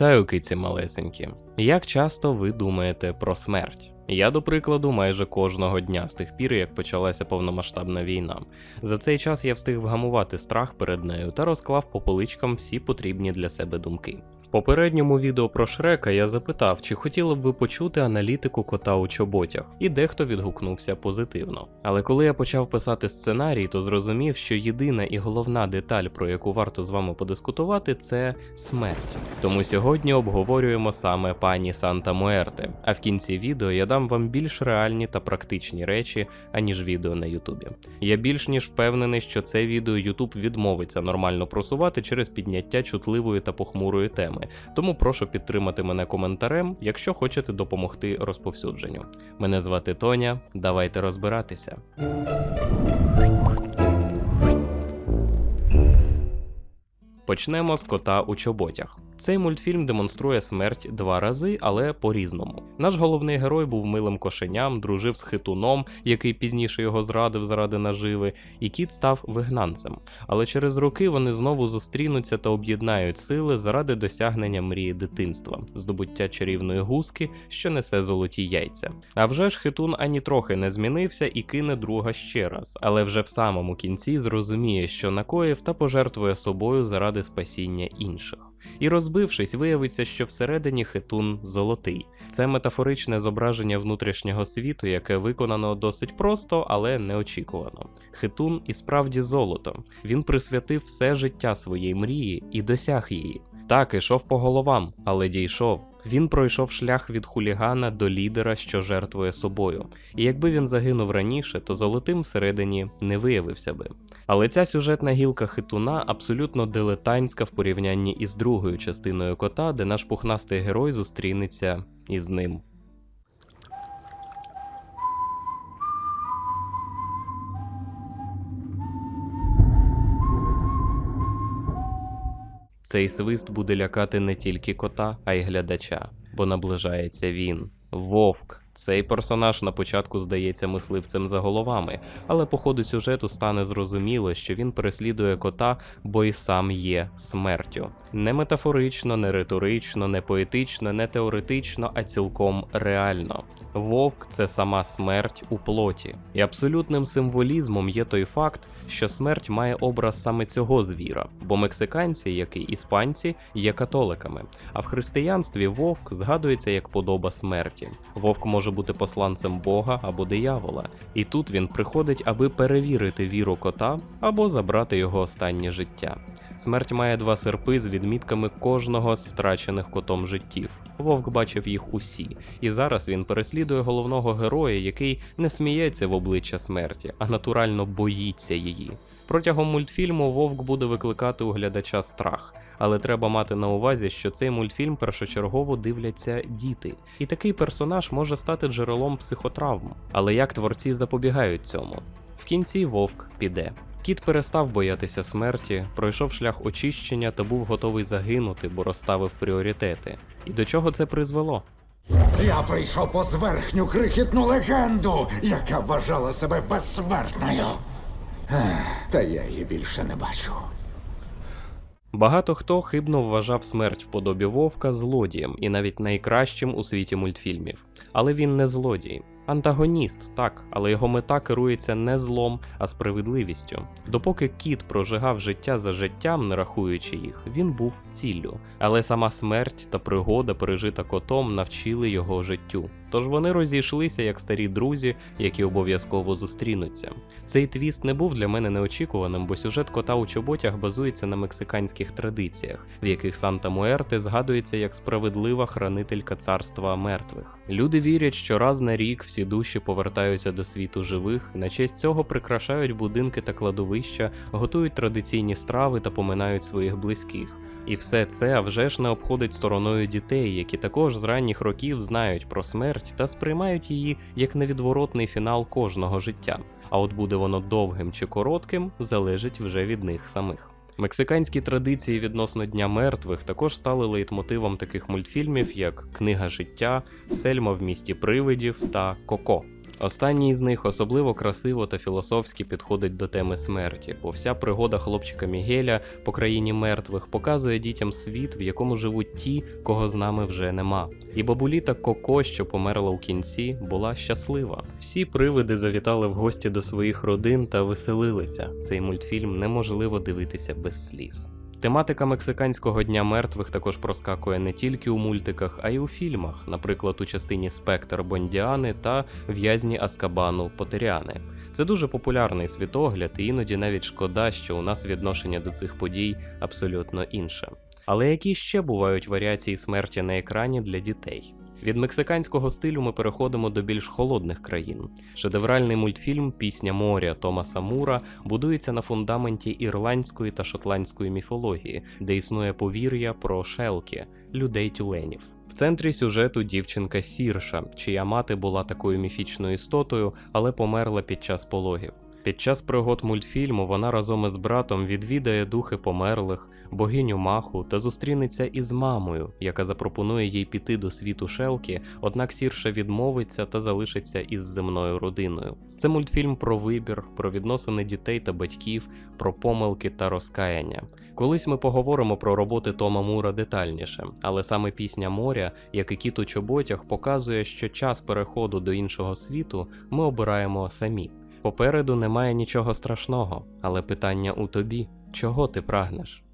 Вітаю, киці малесенькі. Як часто ви думаєте про смерть? Я, до прикладу, майже кожного дня з тих пір, як почалася повномасштабна війна. За цей час я встиг вгамувати страх перед нею та розклав по поличкам всі потрібні для себе думки. В попередньому відео про Шрека я запитав, чи хотіли б ви почути аналітику кота у чоботях, і дехто відгукнувся позитивно. Але коли я почав писати сценарій, то зрозумів, що єдина і головна деталь, про яку варто з вами подискутувати, це смерть. Тому сьогодні обговорюємо саме пані Санта Муерте. А в кінці відео я дам вам більш реальні та практичні речі, аніж відео на Ютубі. Я більш ніж впевнений, що це відео Ютуб відмовиться нормально просувати через підняття чутливої та похмурої теми. Тому прошу підтримати мене коментарем, якщо хочете допомогти розповсюдженню. Мене звати Тоня. Давайте розбиратися. Почнемо з кота у чоботях. Цей мультфільм демонструє смерть два рази, але по-різному. Наш головний герой був милим кошеням, дружив з хитуном, який пізніше його зрадив заради наживи, і кіт став вигнанцем. Але через роки вони знову зустрінуться та об'єднають сили заради досягнення мрії дитинства, здобуття чарівної гуски, що несе золоті яйця. А вже ж хитун ані трохи не змінився і кине друга ще раз, але вже в самому кінці зрозуміє, що накоїв та пожертвує собою заради спасіння інших. І розбившись, виявиться, що всередині хитун золотий. Це метафоричне зображення внутрішнього світу, яке виконано досить просто, але неочікувано. Хитун і справді золото. Він присвятив все життя своїй мрії і досяг її. Так, ішов по головам, але дійшов. Він пройшов шлях від хулігана до лідера, що жертвує собою. І якби він загинув раніше, то золотим всередині не виявився би. Але ця сюжетна гілка хитуна абсолютно дилетантська в порівнянні із другою частиною кота, де наш пухнастий герой зустрінеться із ним. Цей свист буде лякати не тільки кота, а й глядача, бо наближається він. Вовк. Цей персонаж на початку здається мисливцем за головами, але по ходу сюжету стане зрозуміло, що він переслідує кота, бо і сам є смертю. Не метафорично, не риторично, не поетично, не теоретично, а цілком реально. Вовк це сама смерть у плоті. І абсолютним символізмом є той факт, що смерть має образ саме цього звіра, бо мексиканці, як і іспанці, є католиками. А в християнстві вовк згадується як подоба смерті. Вовк може бути посланцем Бога або диявола, і тут він приходить, аби перевірити віру кота або забрати його останнє життя. Смерть має два серпи з відмітками кожного з втрачених котом життів. Вовк бачив їх усі, і зараз він переслідує головного героя, який не сміється в обличчя смерті, а натурально боїться її. Протягом мультфільму Вовк буде викликати у глядача страх, але треба мати на увазі, що цей мультфільм першочергово дивляться діти, і такий персонаж може стати джерелом психотравм. Але як творці запобігають цьому? В кінці Вовк піде. Кіт перестав боятися смерті, пройшов шлях очищення та був готовий загинути, бо розставив пріоритети. І до чого це призвело? Я прийшов по зверхню крихітну легенду, яка вважала себе безсмертною. Та я її більше не бачу. Багато хто хибно вважав смерть в подобі вовка злодієм і навіть найкращим у світі мультфільмів. Але він не злодій. Антагоніст, так, але його мета керується не злом, а справедливістю. Допоки кіт прожигав життя за життям, не рахуючи їх, він був ціллю. Але сама смерть та пригода, пережита котом, навчили його життю. Тож вони розійшлися як старі друзі, які обов'язково зустрінуться. Цей твіст не був для мене неочікуваним, бо сюжет кота у чоботях базується на мексиканських традиціях, в яких Санта Муерте згадується як справедлива хранителька царства мертвих. Люди вірять, що раз на рік всі душі повертаються до світу живих, на честь цього прикрашають будинки та кладовища, готують традиційні страви та поминають своїх близьких. І все це вже ж не обходить стороною дітей, які також з ранніх років знають про смерть та сприймають її як невідворотний фінал кожного життя. А от буде воно довгим чи коротким, залежить вже від них самих. Мексиканські традиції відносно Дня мертвих також стали лейтмотивом таких мультфільмів, як Книга життя, Сельма в місті привидів та Коко. Останній з них особливо красиво та філософськи підходить до теми смерті, бо вся пригода хлопчика Мігеля по країні мертвих показує дітям світ, в якому живуть ті, кого з нами вже нема. І бабуліта Коко, що померла у кінці, була щаслива. Всі привиди завітали в гості до своїх родин та веселилися. Цей мультфільм неможливо дивитися без сліз. Тематика мексиканського дня мертвих також проскакує не тільки у мультиках, а й у фільмах, наприклад, у частині Спектр Бондіани та В'язні Аскабану Потеряни. Це дуже популярний світогляд, і іноді навіть шкода, що у нас відношення до цих подій абсолютно інше. Але які ще бувають варіації смерті на екрані для дітей? Від мексиканського стилю ми переходимо до більш холодних країн. Шедевральний мультфільм Пісня моря Томаса Мура будується на фундаменті ірландської та шотландської міфології, де існує повір'я про шелки людей тюленів. В центрі сюжету дівчинка Сірша, чия мати була такою міфічною істотою, але померла під час пологів. Під час пригод мультфільму вона разом із братом відвідає духи померлих, богиню маху та зустрінеться із мамою, яка запропонує їй піти до світу Шелки, однак Сірша відмовиться та залишиться із земною родиною. Це мультфільм про вибір, про відносини дітей та батьків, про помилки та розкаяння. Колись ми поговоримо про роботи Тома Мура детальніше, але саме пісня моря, як і кіт у чоботях, показує, що час переходу до іншого світу ми обираємо самі. Попереду немає нічого страшного, але питання у тобі чого ти прагнеш?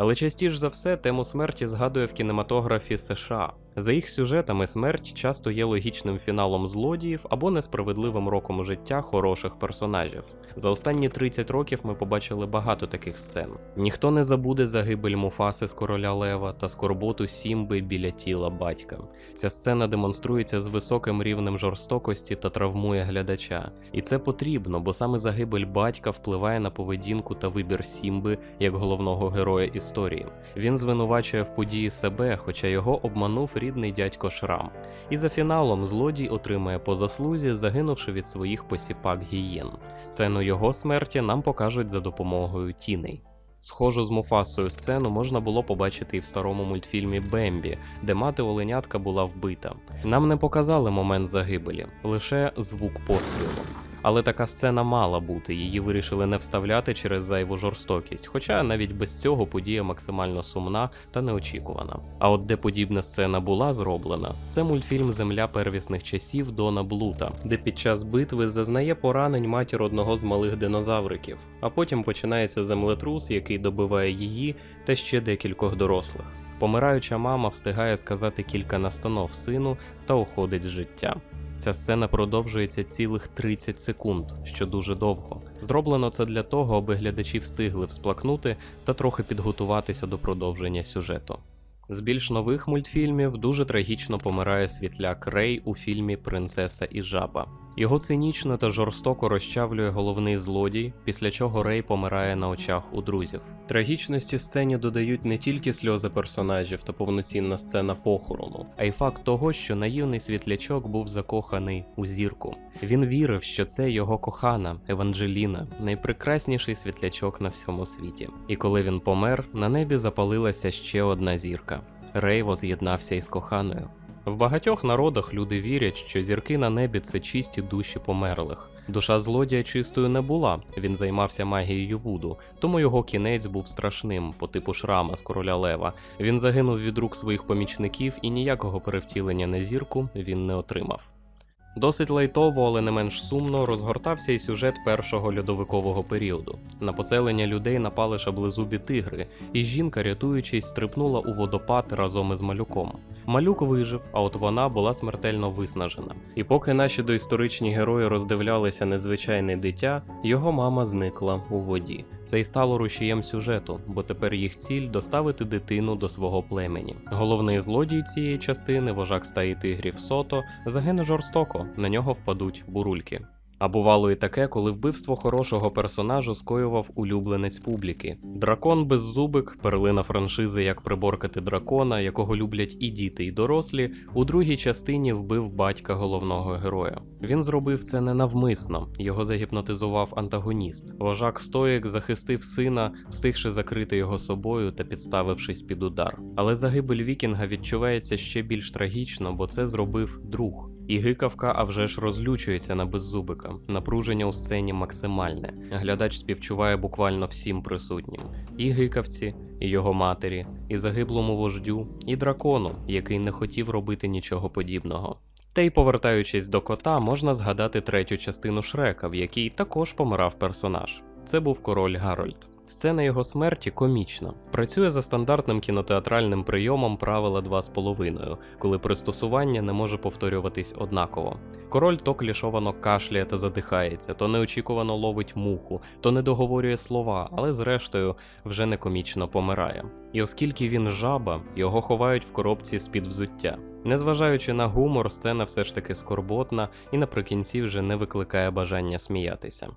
Але частіше за все тему смерті згадує в кінематографі США. За їх сюжетами смерть часто є логічним фіналом злодіїв або несправедливим роком життя хороших персонажів. За останні 30 років ми побачили багато таких сцен. Ніхто не забуде загибель Муфаси з короля Лева та скорботу Сімби біля тіла батька. Ця сцена демонструється з високим рівнем жорстокості та травмує глядача. І це потрібно, бо саме загибель батька впливає на поведінку та вибір Сімби як головного героя історії. Він звинувачує в події себе, хоча його обманув рідний дядько Шрам. І за фіналом злодій отримає по заслузі, загинувши від своїх посіпак гієн. Сцену його смерті нам покажуть за допомогою тіней. Схожу з Муфасою сцену можна було побачити і в старому мультфільмі Бембі, де мати оленятка була вбита. Нам не показали момент загибелі, лише звук пострілу. Але така сцена мала бути, її вирішили не вставляти через зайву жорстокість, хоча навіть без цього подія максимально сумна та неочікувана. А от де подібна сцена була зроблена, це мультфільм Земля первісних часів Дона Блута, де під час битви зазнає поранень матір одного з малих динозавриків, а потім починається землетрус, який добиває її та ще декількох дорослих. Помираюча мама встигає сказати кілька настанов сину та уходить з життя. Ця сцена продовжується цілих 30 секунд, що дуже довго. Зроблено це для того, аби глядачі встигли всплакнути та трохи підготуватися до продовження сюжету. З більш нових мультфільмів дуже трагічно помирає світляк Рей у фільмі Принцеса і жаба. Його цинічно та жорстоко розчавлює головний злодій, після чого Рей помирає на очах у друзів. Трагічності сцені додають не тільки сльози персонажів та повноцінна сцена похорону, а й факт того, що наївний світлячок був закоханий у зірку. Він вірив, що це його кохана Еванджеліна, найпрекрасніший світлячок на всьому світі. І коли він помер, на небі запалилася ще одна зірка. Рей воз'єднався із коханою. В багатьох народах люди вірять, що зірки на небі це чисті душі померлих. Душа злодія чистою не була, він займався магією Вуду, тому його кінець був страшним, по типу шрама з короля Лева. Він загинув від рук своїх помічників і ніякого перевтілення на зірку він не отримав. Досить лайтово, але не менш сумно розгортався і сюжет першого льодовикового періоду. На поселення людей напали шаблезубі тигри, і жінка, рятуючись, стрибнула у водопад разом із малюком. Малюк вижив, а от вона була смертельно виснажена. І поки наші доісторичні герої роздивлялися незвичайне дитя, його мама зникла у воді. Це й стало рушієм сюжету, бо тепер їх ціль доставити дитину до свого племені. Головний злодій цієї частини, вожак стаї тигрів Сото, загине жорстоко, на нього впадуть бурульки. А бувало і таке, коли вбивство хорошого персонажу скоював улюбленець публіки. Дракон беззубик, перлина франшизи Як приборкати дракона, якого люблять і діти, і дорослі, у другій частині вбив батька головного героя. Він зробив це ненавмисно, його загіпнотизував антагоніст. Вожак Стоїк захистив сина, встигши закрити його собою та підставившись під удар. Але загибель Вікінга відчувається ще більш трагічно, бо це зробив друг. І гикавка, а вже ж розлючується на беззубика. Напруження у сцені максимальне. Глядач співчуває буквально всім присутнім: і гикавці, і його матері, і загиблому вождю, і дракону, який не хотів робити нічого подібного. Та й повертаючись до кота, можна згадати третю частину Шрека, в якій також помирав персонаж. Це був король Гарольд. Сцена його смерті комічна. Працює за стандартним кінотеатральним прийомом правила 2,5, коли пристосування не може повторюватись однаково. Король то клішовано кашляє та задихається, то неочікувано ловить муху, то не договорює слова, але зрештою вже не комічно помирає. І оскільки він жаба, його ховають в коробці з-під взуття. Незважаючи на гумор, сцена все ж таки скорботна і наприкінці вже не викликає бажання сміятися.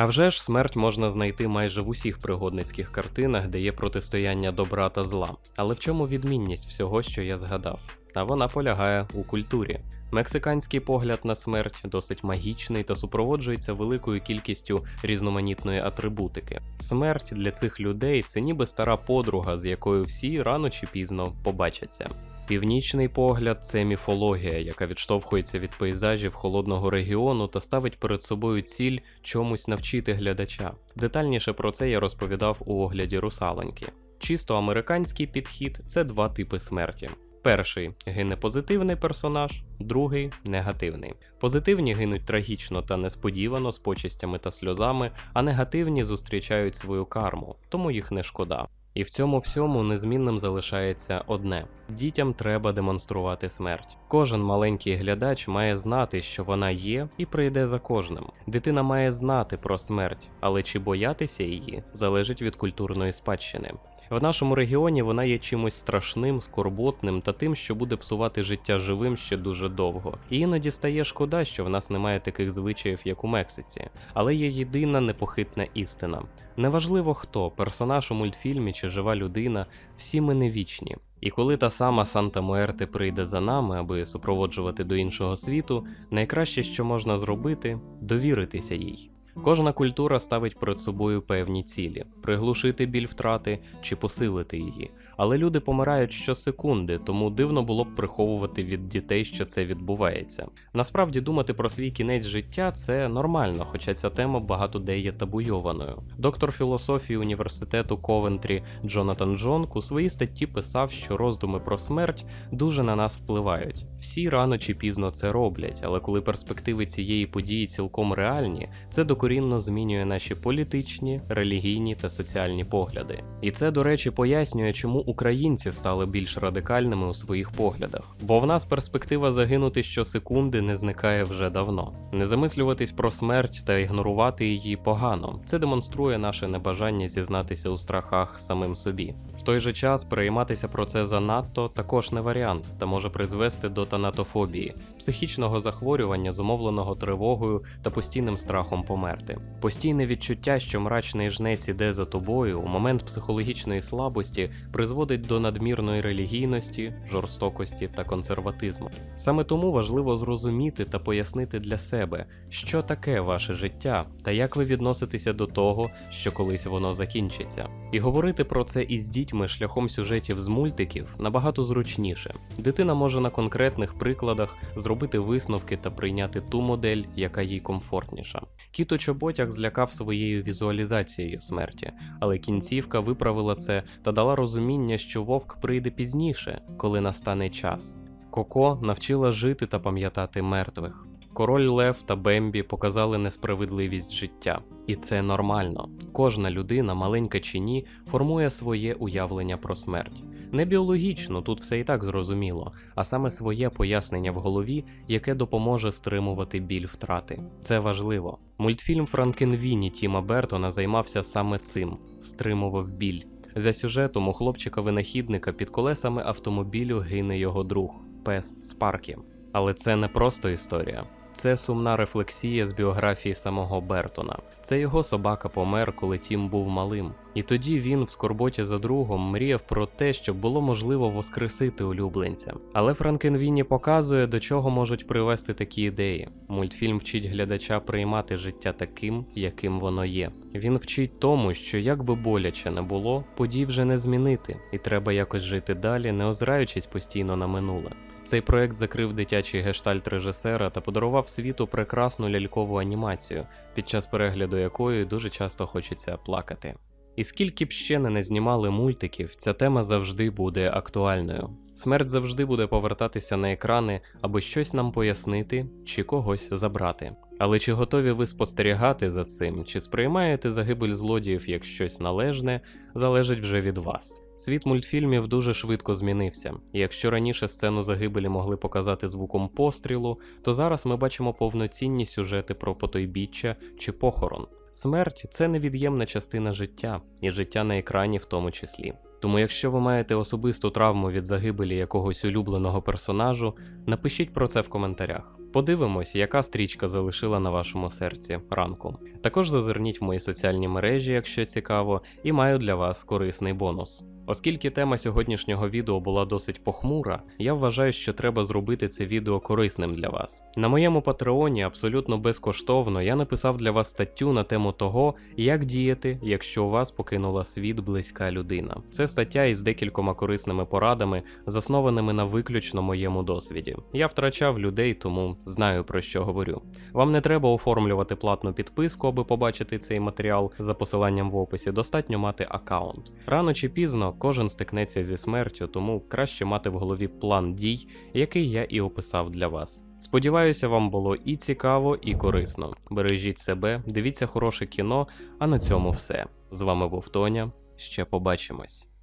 А вже ж смерть можна знайти майже в усіх пригодницьких картинах, де є протистояння добра та зла. Але в чому відмінність всього, що я згадав? А вона полягає у культурі. Мексиканський погляд на смерть досить магічний та супроводжується великою кількістю різноманітної атрибутики. Смерть для цих людей це ніби стара подруга, з якою всі рано чи пізно побачаться. Північний погляд це міфологія, яка відштовхується від пейзажів холодного регіону та ставить перед собою ціль чомусь навчити глядача. Детальніше про це я розповідав у огляді русалоньки. Чисто американський підхід це два типи смерті. Перший гине позитивний персонаж, другий негативний. Позитивні гинуть трагічно та несподівано з почестями та сльозами, а негативні зустрічають свою карму, тому їх не шкода. І в цьому всьому незмінним залишається одне: дітям треба демонструвати смерть. Кожен маленький глядач має знати, що вона є, і прийде за кожним. Дитина має знати про смерть, але чи боятися її залежить від культурної спадщини. В нашому регіоні вона є чимось страшним, скорботним та тим, що буде псувати життя живим ще дуже довго. І іноді стає шкода, що в нас немає таких звичаїв, як у Мексиці, але є єдина непохитна істина. Неважливо хто, персонаж у мультфільмі чи жива людина, всі ми не вічні. І коли та сама Санта Муерте прийде за нами, аби супроводжувати до іншого світу, найкраще, що можна зробити, довіритися їй. Кожна культура ставить перед собою певні цілі приглушити біль втрати чи посилити її. Але люди помирають щосекунди, тому дивно було б приховувати від дітей, що це відбувається. Насправді думати про свій кінець життя це нормально, хоча ця тема багато де є табуйованою. Доктор філософії університету Ковентрі Джонатан Джонк у своїй статті писав, що роздуми про смерть дуже на нас впливають. Всі рано чи пізно це роблять, але коли перспективи цієї події цілком реальні, це докорінно змінює наші політичні, релігійні та соціальні погляди. І це, до речі, пояснює, чому українці стали більш радикальними у своїх поглядах. Бо в нас перспектива загинути щосекунди не зникає вже давно. Не замислюватись про смерть та ігнорувати її погано. Це демонструє наше небажання зізнатися у страхах самим собі. В той же час перейматися про це занадто також не варіант та може призвести до танатофобії, психічного захворювання, зумовленого тривогою та постійним страхом померти. Постійне відчуття, що мрачний жнець іде за тобою у момент психологічної слабості призводить до надмірної релігійності, жорстокості та консерватизму. Саме тому важливо зрозуміти та пояснити для себе, що таке ваше життя та як ви відноситеся до того, що колись воно закінчиться. І говорити про це із дітьми шляхом сюжетів з мультиків набагато зручніше. Дитина може на конкретних прикладах зробити висновки та прийняти ту модель, яка їй комфортніша. Кіто Чоботяк злякав своєю візуалізацією смерті, але кінцівка виправила це та дала розуміння, що вовк прийде пізніше, коли настане час. Коко навчила жити та пам'ятати мертвих. Король Лев та Бембі показали несправедливість життя, і це нормально. Кожна людина, маленька чи ні, формує своє уявлення про смерть. Не біологічно, тут все і так зрозуміло, а саме своє пояснення в голові, яке допоможе стримувати біль втрати. Це важливо. Мультфільм Франкенвіні Тіма Бертона займався саме цим стримував біль. За сюжетом у хлопчика-винахідника під колесами автомобілю гине його друг, пес Спаркі. Але це не просто історія. Це сумна рефлексія з біографії самого Бертона. Це його собака помер, коли Тім був малим. І тоді він, в скорботі за другом, мріяв про те, щоб було можливо воскресити улюбленця. Але Франкенвіні показує, до чого можуть привести такі ідеї. Мультфільм вчить глядача приймати життя таким, яким воно є. Він вчить тому, що як би боляче не було, подій вже не змінити, і треба якось жити далі, не озираючись постійно на минуле. Цей проект закрив дитячий гештальт режисера та подарував світу прекрасну лялькову анімацію, під час перегляду якої дуже часто хочеться плакати. І скільки б ще не знімали мультиків, ця тема завжди буде актуальною. Смерть завжди буде повертатися на екрани, аби щось нам пояснити чи когось забрати. Але чи готові ви спостерігати за цим, чи сприймаєте загибель злодіїв як щось належне, залежить вже від вас. Світ мультфільмів дуже швидко змінився, і якщо раніше сцену загибелі могли показати звуком пострілу, то зараз ми бачимо повноцінні сюжети про потойбіччя чи похорон. Смерть це невід'ємна частина життя, і життя на екрані в тому числі. Тому, якщо ви маєте особисту травму від загибелі якогось улюбленого персонажу, напишіть про це в коментарях. Подивимось, яка стрічка залишила на вашому серці ранку. Також зазирніть в мої соціальні мережі, якщо цікаво, і маю для вас корисний бонус. Оскільки тема сьогоднішнього відео була досить похмура, я вважаю, що треба зробити це відео корисним для вас. На моєму патреоні абсолютно безкоштовно я написав для вас статтю на тему того, як діяти, якщо у вас покинула світ близька людина. Це стаття із декількома корисними порадами, заснованими на виключно моєму досвіді. Я втрачав людей, тому знаю про що говорю. Вам не треба оформлювати платну підписку, аби побачити цей матеріал за посиланням в описі. Достатньо мати аккаунт. Рано чи пізно кожен стикнеться зі смертю, тому краще мати в голові план дій, який я і описав для вас. Сподіваюся, вам було і цікаво, і корисно. Бережіть себе, дивіться хороше кіно, а на цьому все. З вами був Тоня. Ще побачимось.